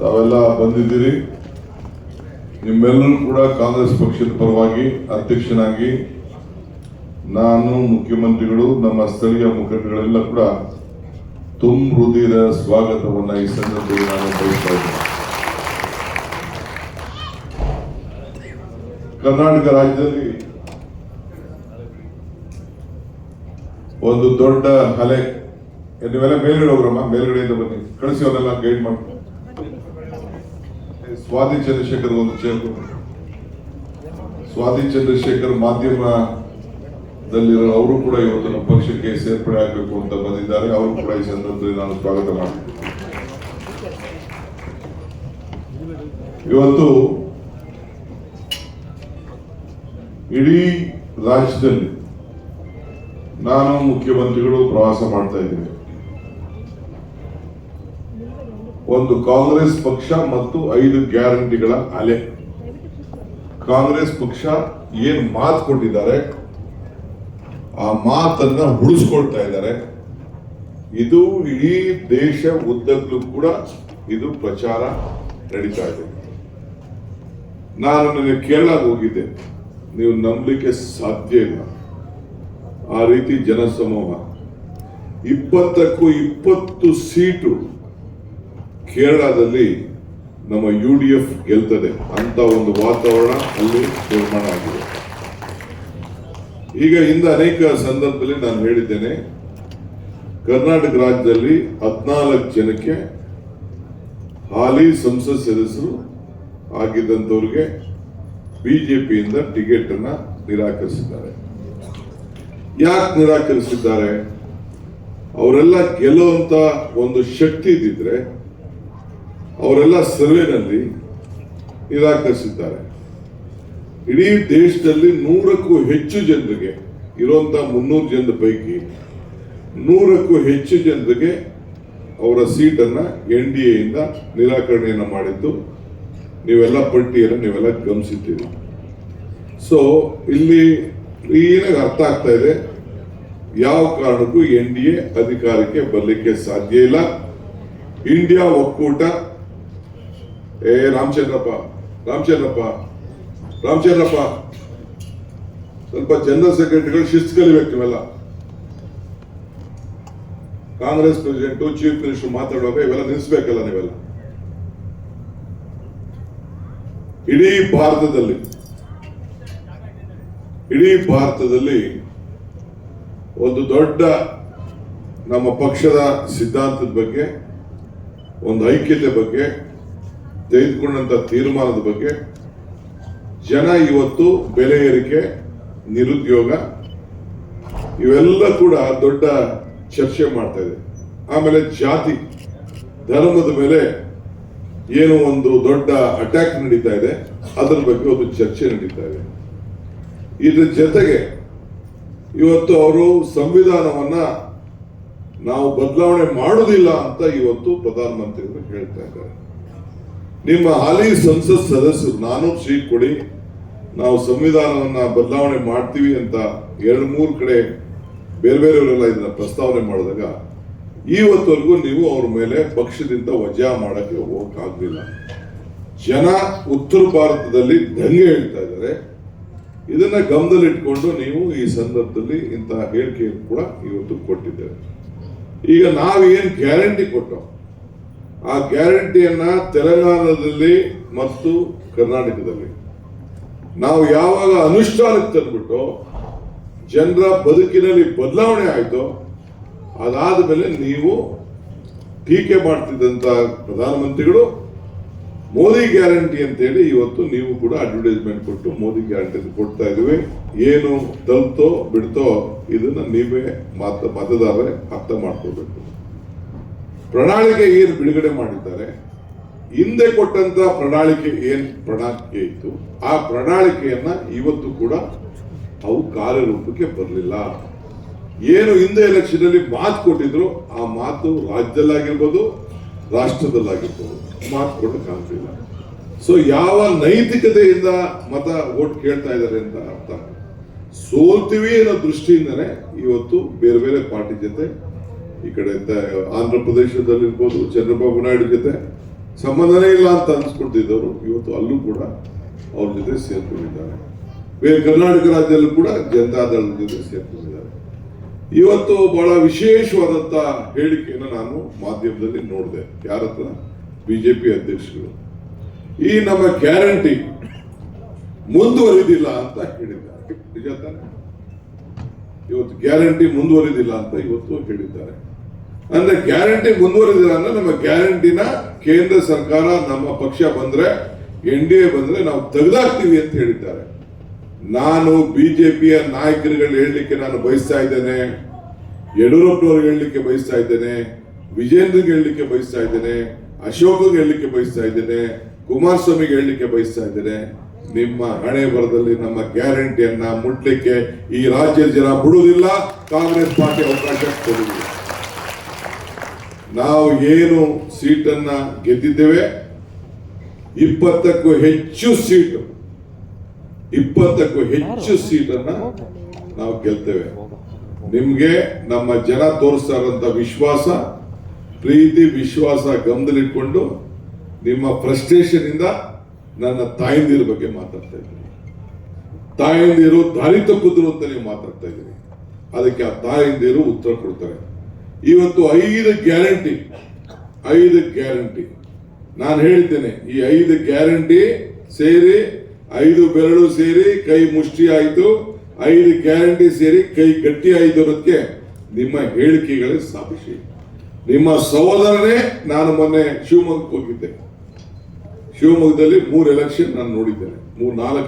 ತಾವೆಲ್ಲ ಬಂದಿದ್ದೀರಿ. ನಿಮ್ಮೆಲ್ಲರೂ ಕೂಡ ಕಾಂಗ್ರೆಸ್ ಪಕ್ಷದ ಪರವಾಗಿ ಅಧ್ಯಕ್ಷನಾಗಿ ನಾನು ಮುಖ್ಯಮಂತ್ರಿಗಳು ನಮ್ಮ ಸ್ಥಳೀಯ ಮುಖಂಡಗಳೆಲ್ಲ ಕೂಡ ತುಂಬ ಹೃದಯದ ಸ್ವಾಗತವನ್ನು ಈ ಸಂದರ್ಭದಲ್ಲಿ ನಾನು ಬಯಸ್ತಾ ಇದ್ದೇನೆ. ಕರ್ನಾಟಕ ರಾಜ್ಯದಲ್ಲಿ ಒಂದು ದೊಡ್ಡ ಏ, ನೀವೆಲ್ಲ ಮೇಲ್ಗಡೆ ಹೋಗ್ರಮ್ಮ. ಮೇಲ್ಗಡೆಯಿಂದ ಬನ್ನಿ. ಕಳಿಸಿ ಅವನ್ನೆಲ್ಲ ಗೈಡ್ ಮಾಡಿ ಏ, ಸ್ವಾತಿ ಚಂದ್ರಶೇಖರ್ ಒಂದು ಚೇರ್ಮನ್. ಸ್ವಾತಿ ಚಂದ್ರಶೇಖರ್ ಮಾಧ್ಯಮದಲ್ಲಿರೋ ಅವರು ಕೂಡ ಇವತ್ತು ನಮ್ಮ ಪಕ್ಷಕ್ಕೆ ಸೇರ್ಪಡೆ ಆಗಬೇಕು ಅಂತ ಬಂದಿದ್ದಾರೆ. ಅವರು ಕೂಡ ಈ ಸಂದರ್ಭದಲ್ಲಿ ನಾನು ಸ್ವಾಗತ ಮಾಡ್ತೀನಿ. ಇವತ್ತು ಇಡೀ ರಾಜ್ಯದಲ್ಲಿ ನಾನು ಮುಖ್ಯಮಂತ್ರಿಗಳು ಪ್ರವಾಸ ಮಾಡ್ತಾ ಇದ್ದೀವಿ ಒಂದು ಕಾಂಗ್ರೆಸ್ ಪಕ್ಷ ಮತ್ತು ಐದು ಗ್ಯಾರಂಟಿಗಳ ಅಲೆ. ಕಾಂಗ್ರೆಸ್ ಪಕ್ಷ ಏನ್ ಮಾತು ಕೊಟ್ಟಿದ್ದಾರೆ? ಆ ಮಾತನ್ನ ಉಳಿಸ್ಕೊಳ್ತಾ ಇದ್ದಾರೆ. ಇದು ಇಡೀ ದೇಶ ಉದ್ದಕ್ಕೂ ಕೂಡ ಇದು ಪ್ರಚಾರ ನಡೀತಾ ಇದೆ. ನಾನು ನನಗೆ ಕೇರಳಕ್ಕೆ ಹೋಗಿದ್ದೆ. ನೀವು ನಂಬಲಿಕ್ಕೆ ಸಾಧ್ಯ ಇಲ್ಲ. ಆ ರೀತಿ ಜನಸಮೂಹ. ಇಪ್ಪತ್ತಕ್ಕೂ ಇಪ್ಪತ್ತು ಸೀಟು ಕೇರಳದಲ್ಲಿ ನಮ್ಮ ಯು ಡಿ ಎಫ್ ಗೆಲ್ತದೆ ಅಂತ ಒಂದು ವಾತಾವರಣ ಅಲ್ಲಿ ನಿರ್ಮಾಣ ಆಗಿದೆ. ಈಗ ಇಂದ ಅನೇಕ ಸಂದರ್ಭದಲ್ಲಿ ನಾನು ಹೇಳಿದ್ದೇನೆ, ಕರ್ನಾಟಕ ರಾಜ್ಯದಲ್ಲಿ ಹದಿನಾಲ್ಕು ಜನಕ್ಕೆ ಹಾಲಿ ಸಂಸತ್ ಸದಸ್ಯರು ಆಗಿದ್ದಂಥವ್ರಿಗೆ ಬಿಜೆಪಿಯಿಂದ ಟಿಕೆಟ್ ಅನ್ನ ನಿರಾಕರಿಸಿದ್ದಾರೆ. ಯಾಕೆ ನಿರಾಕರಿಸಿದ್ದಾರೆ? ಅವರೆಲ್ಲ ಗೆಲ್ಲುವಂತ ಒಂದು ಶಕ್ತಿ ಇದ್ದಿದ್ರೆ ಅವರೆಲ್ಲ ಸರ್ವೆನಲ್ಲಿ ನಿರಾಕರಿಸಿದ್ದಾರೆ. ಇಡೀ ದೇಶದಲ್ಲಿ ನೂರಕ್ಕೂ ಹೆಚ್ಚು ಜನರಿಗೆ, ಇರುವಂತ ಮುನ್ನೂರು ಜನರ ಪೈಕಿ ನೂರಕ್ಕೂ ಹೆಚ್ಚು ಜನರಿಗೆ ಅವರ ಸೀಟನ್ನು ಎನ್ ಡಿ ಎಯಿಂದ ನಿರಾಕರಣೆಯನ್ನು ಮಾಡಿದ್ದು, ನೀವೆಲ್ಲ ಪಟ್ಟಿಯನ್ನು ನೀವೆಲ್ಲ ಗಮನಿಸಿದ್ದೀರಿ. ಸೊ ಇಲ್ಲಿ ಕ್ಲೀನಾಗಿ ಅರ್ಥ ಆಗ್ತಾ ಇದೆ, ಯಾವ ಕಾರಣಕ್ಕೂ ಎನ್ ಡಿ ಎ ಅಧಿಕಾರಕ್ಕೆ ಬರಲಿಕ್ಕೆ ಸಾಧ್ಯ ಇಲ್ಲ. ಇಂಡಿಯಾ ಒಕ್ಕೂಟ ಏ, ರಾಮಚಂದ್ರಪ್ಪ ರಾಮಚಂದ್ರಪ್ಪ ರಾಮಚಂದ್ರಪ್ಪ. ಸ್ವಲ್ಪ ಜನರಲ್ ಸೆಕ್ರೆಟರಿಗಳು ಶಿಸ್ತು ಕಲಿಬೇಕು ನೀವೆಲ್ಲ. ಕಾಂಗ್ರೆಸ್ ಪ್ರೆಸಿಡೆಂಟ್, ಚೀಫ್ ಮಿನಿಸ್ಟರ್ ಮಾತಾಡುವಾಗ ಇವೆಲ್ಲ ನಿಲ್ಲಿಸ್ಬೇಕಲ್ಲ ನೀವೆಲ್ಲ. ಇಡೀ ಭಾರತದಲ್ಲಿ ಇಡೀ ಭಾರತದಲ್ಲಿ ಒಂದು ದೊಡ್ಡ ನಮ್ಮ ಪಕ್ಷದ ಸಿದ್ಧಾಂತದ ಬಗ್ಗೆ, ಒಂದು ಐಕ್ಯತೆ ಬಗ್ಗೆ ತೆಗೆದುಕೊಂಡಂತ ತೀರ್ಮಾನದ ಬಗ್ಗೆ ಜನ ಇವತ್ತು ಬೆಲೆ ಏರಿಕೆ, ನಿರುದ್ಯೋಗ, ಇವೆಲ್ಲ ಕೂಡ ದೊಡ್ಡ ಚರ್ಚೆ ಮಾಡ್ತಾ ಇದೆ. ಆಮೇಲೆ ಜಾತಿ, ಧರ್ಮದ ಮೇಲೆ ಏನು ಒಂದು ದೊಡ್ಡ ಅಟ್ಯಾಕ್ ನಡೀತಾ ಇದೆ. ಅದರ ಬಗ್ಗೆ ಒಂದು ಚರ್ಚೆ ನಡೀತಾ ಇದೆ. ಇದ್ರ ಜೊತೆಗೆ ಇವತ್ತು ಅವರು ಸಂವಿಧಾನವನ್ನ ನಾವು ಬದಲಾವಣೆ ಮಾಡುವುದಿಲ್ಲ ಅಂತ ಇವತ್ತು ಪ್ರಧಾನಮಂತ್ರಿಗಳು ಹೇಳ್ತಾ ಇದ್ದಾರೆ. ನಿಮ್ಮ ಹಾಲಿ ಸಂಸತ್ ಸದಸ್ಯರು, ನಾನು ಸೀಟ್ ಕೊಡಿ, ನಾವು ಸಂವಿಧಾನವನ್ನ ಬದಲಾವಣೆ ಮಾಡ್ತೀವಿ ಅಂತ ಎರಡು, ಮೂರು ಕಡೆ ಬೇರೆ ಬೇರೆಯವರೆಲ್ಲ ಇದನ್ನ ಪ್ರಸ್ತಾವನೆ ಮಾಡಿದಾಗ ಇವತ್ತವರೆಗೂ ನೀವು ಅವ್ರ ಮೇಲೆ ಪಕ್ಷದಿಂದ ವಜಾ ಮಾಡಕ್ಕೆ ಹೋಗಕ್ಕಾಗಲಿಲ್ಲ. ಜನ ಉತ್ತರ ಭಾರತದಲ್ಲಿ ದಂಗೆ ಹೇಳ್ತಾ ಇದ್ದಾರೆ. ಇದನ್ನ ಗಮನದಲ್ಲಿಟ್ಕೊಂಡು ನೀವು ಈ ಸಂದರ್ಭದಲ್ಲಿ ಇಂತಹ ಹೇಳಿಕೆಯನ್ನು ಕೂಡ ಇವತ್ತು ಕೊಟ್ಟಿದ್ದೇವೆ ಈಗ ನಾವೇನ್ ಗ್ಯಾರಂಟಿ ಕೊಟ್ಟೋ ಆ ಗ್ಯಾರಂಟಿಯನ್ನ ತೆಲಂಗಾಣದಲ್ಲಿ ಮತ್ತು ಕರ್ನಾಟಕದಲ್ಲಿ. ನಾವು ಯಾವಾಗ ಅನುಷ್ಠಾನಕ್ಕೆ ತಂದ್ಬಿಟ್ಟು ಜನರ ಬದುಕಿನಲ್ಲಿ ಬದಲಾವಣೆ ಆಯಿತು ಅದಾದ ಮೇಲೆ ನೀವು ಟೀಕೆ ಮಾಡ್ತಿದ್ದಂತ ಪ್ರಧಾನಮಂತ್ರಿಗಳು, ಮೋದಿ ಗ್ಯಾರಂಟಿ ಅಂತೇಳಿ ಇವತ್ತು ನೀವು ಕೂಡ ಅಡ್ವರ್ಟೈಸ್ಮೆಂಟ್ ಕೊಟ್ಟು ಮೋದಿ ಗ್ಯಾರಂಟಿ ಕೊಡ್ತಾ ಇದೀವಿ ಏನು ತಲುಪ್ತೋ ಬಿಡ್ತೋ ಇದನ್ನ ನೀವೇ ಮತ, ಮತದಾರರೇ ಅರ್ಥ ಮಾಡ್ಕೋಬೇಕು ಪ್ರಣಾಳಿಕೆ ಏನು ಬಿಡುಗಡೆ ಮಾಡಿದ್ದಾರೆ? ಹಿಂದೆ ಕೊಟ್ಟಂತ ಪ್ರಣಾಳಿಕೆ ಏನ್ ಪ್ರಣಾಳಿಕೆ ಇತ್ತು? ಆ ಪ್ರಣಾಳಿಕೆಯನ್ನ ಇವತ್ತು ಕೂಡ ಅವು ಕಾರ್ಯರೂಪಕ್ಕೆ ಬರಲಿಲ್ಲ. ಏನು ಹಿಂದೆ ಎಲೆಕ್ಷನ್ ಅಲ್ಲಿ ಮಾತು ಕೊಟ್ಟಿದ್ರು, ಆ ಮಾತು ರಾಜ್ಯದಲ್ಲಾಗಿರ್ಬೋದು, ರಾಷ್ಟ್ರದಲ್ಲಾಗಿರ್ಬೋದು. ಮಾತು ಕೊಡಕ್ಕಾಗ್ತಿಲ್ಲ ಸೊ ಯಾವ ನೈತಿಕತೆಯಿಂದ ಮತ ಓಟ್ ಕೇಳ್ತಾ ಇದ್ದಾರೆ ಅಂತ ಅರ್ಥ. ಸೋಲ್ತೀವಿ ಅನ್ನೋ ದೃಷ್ಟಿಯಿಂದನೇ ಇವತ್ತು ಬೇರೆ ಬೇರೆ ಪಾರ್ಟಿ ಜೊತೆ ಈ ಕಡೆ ಆಂಧ್ರ ಪ್ರದೇಶದಲ್ಲಿರ್ಬೋದು ಚಂದ್ರಬಾಬು ನಾಯ್ಡು ಜೊತೆ ಸಂಬಂಧನೇ ಇಲ್ಲ ಅಂತ ಅನ್ಸ್ಕೊಳ್ತಿದ್ದವರು. ಇವತ್ತು ಅಲ್ಲೂ ಕೂಡ ಅವ್ರ ಜೊತೆ ಸೇರ್ಕೊಂಡಿದ್ದಾರೆ. ಬೇರೆ ಕರ್ನಾಟಕ ರಾಜ್ಯದಲ್ಲೂ ಕೂಡ ಜನತಾದಳದ ಜೊತೆ ಸೇರ್ಕೊಂಡಿದ್ದಾರೆ. ಇವತ್ತು ಬಹಳ ವಿಶೇಷವಾದಂತ ಹೇಳಿಕೆಯನ್ನು ನಾನು ಮಾಧ್ಯಮದಲ್ಲಿ ನೋಡಿದೆ. ಯಾರ ಹತ್ರ ಬಿಜೆಪಿ ಅಧ್ಯಕ್ಷರು. ಈ ನಮ್ಮ ಗ್ಯಾರಂಟಿ ಮುಂದುವರಿದಿಲ್ಲ ಅಂತ ಹೇಳಿದ್ದಾರೆ. ನಿಜ ತಾನೆ? ಇವತ್ತು ಗ್ಯಾರಂಟಿ ಮುಂದುವರಿದಿಲ್ಲ ಅಂತ ಇವತ್ತು ಹೇಳಿದ್ದಾರೆ. ಅಂದ್ರೆ ಗ್ಯಾರಂಟಿ ಮುಂದುವರೆದಿಲ್ಲ ಅಂದ್ರೆ ನಮ್ಮ ಗ್ಯಾರಂಟಿನ ಕೇಂದ್ರ ಸರ್ಕಾರ ನಮ್ಮ ಪಕ್ಷ ಬಂದ್ರೆ, ಎನ್ ಡಿ ಎ ಬಂದ್ರೆ ನಾವು ತೆಗೆದಾಕ್ತೀವಿ ಅಂತ ಹೇಳಿದ್ದಾರೆ. ನಾನು ಬಿಜೆಪಿಯ ನಾಯಕರುಗಳು ಹೇಳಲಿಕ್ಕೆ ನಾನು ಬಯಸ್ತಾ ಇದ್ದೇನೆ ಯಡಿಯೂರಪ್ಪನವ್ರಿಗೆ ಹೇಳಲಿಕ್ಕೆ ಬಯಸ್ತಾ ಇದ್ದೇನೆ ವಿಜೇಂದ್ರಿಗೆ ಹೇಳಲಿಕ್ಕೆ ಬಯಸ್ತಾ ಇದ್ದೇನೆ ಅಶೋಕ್ಗೆ ಹೇಳಲಿಕ್ಕೆ ಬಯಸ್ತಾ ಇದ್ದೇನೆ, ಕುಮಾರಸ್ವಾಮಿಗೆ ಹೇಳಲಿಕ್ಕೆ ಬಯಸ್ತಾ ಇದ್ದೇನೆ. ನಿಮ್ಮ ಹಣೆ ಬರದಲ್ಲಿ ನಮ್ಮ ಗ್ಯಾರಂಟಿಯನ್ನ ಮುಟ್ಲಿಕ್ಕೆ ಈ ರಾಜ್ಯದ ಜನ ಬಿಡುವುದಿಲ್ಲ, ಕಾಂಗ್ರೆಸ್ ಪಾರ್ಟಿ ಅವಕಾಶ ಕೊಡುವುದಿಲ್ಲ. ನಾವು ಏನು ಸೀಟನ್ನು ಗೆದ್ದಿದ್ದೇವೆ? ಇಪ್ಪತ್ತಕ್ಕೂ ಹೆಚ್ಚು ಸೀಟು, ಇಪ್ಪತ್ತಕ್ಕೂ ಹೆಚ್ಚು ಸೀಟನ್ನು ನಾವು ಗೆಲ್ತೇವೆ. ನಿಮಗೆ ನಮ್ಮ ಜನ ತೋರಿಸ್ತಾ ವಿಶ್ವಾಸ, ಪ್ರೀತಿ, ವಿಶ್ವಾಸ ಗಮನದಲ್ಲಿಟ್ಕೊಂಡು ನಿಮ್ಮ ಫ್ರಸ್ಟ್ರೇಷನ್ ಇಂದ ನನ್ನ ತಾಯಂದಿರ ಬಗ್ಗೆ ಮಾತಾಡ್ತಾ ಇದ್ದೀನಿ. ತಾಯಂದಿರು ದಾರಿ ತಪ್ಪಿದ್ರು ಅಂತ ನೀವು ಮಾತಾಡ್ತಾ ಇದ್ದೀನಿ. ಅದಕ್ಕೆ ಆ ತಾಯಂದಿರು ಉತ್ತರ ಕೊಡ್ತಾರೆ. ಇವತ್ತು ಐದು ಗ್ಯಾರಂಟಿ ಐದು ಗ್ಯಾರಂಟಿ. ನಾನು ಹೇಳ್ತೇನೆ, ಈ ಐದು ಗ್ಯಾರಂಟಿ ಸೇರಿ, ಐದು ಬೆರಳು ಸೇರಿ ಕೈ ಮುಷ್ಟಿ ಆಯಿತು. ಐದು ಗ್ಯಾರಂಟಿ ಸೇರಿ ಕೈ ಗಟ್ಟಿ ಆಯಿತು ಅನ್ನೋದಕ್ಕೆ ನಿಮ್ಮ ಹೇಳಿಕೆಗಳೇ ಸಾಕ್ಷಿ. ನಿಮ್ಮ ಸಹೋದರನೇ ನಾನು ಮೊನ್ನೆ ಶಿವಮೊಗ್ಗಕ್ಕೆ ಹೋಗಿದ್ದೆ. ಶಿವಮೊಗ್ಗದಲ್ಲಿ ಮೂರು ಎಲೆಕ್ಷನ್ ನಾನು ನೋಡಿದ್ದೇನೆ. ಮೂರು ನಾಲ್ಕು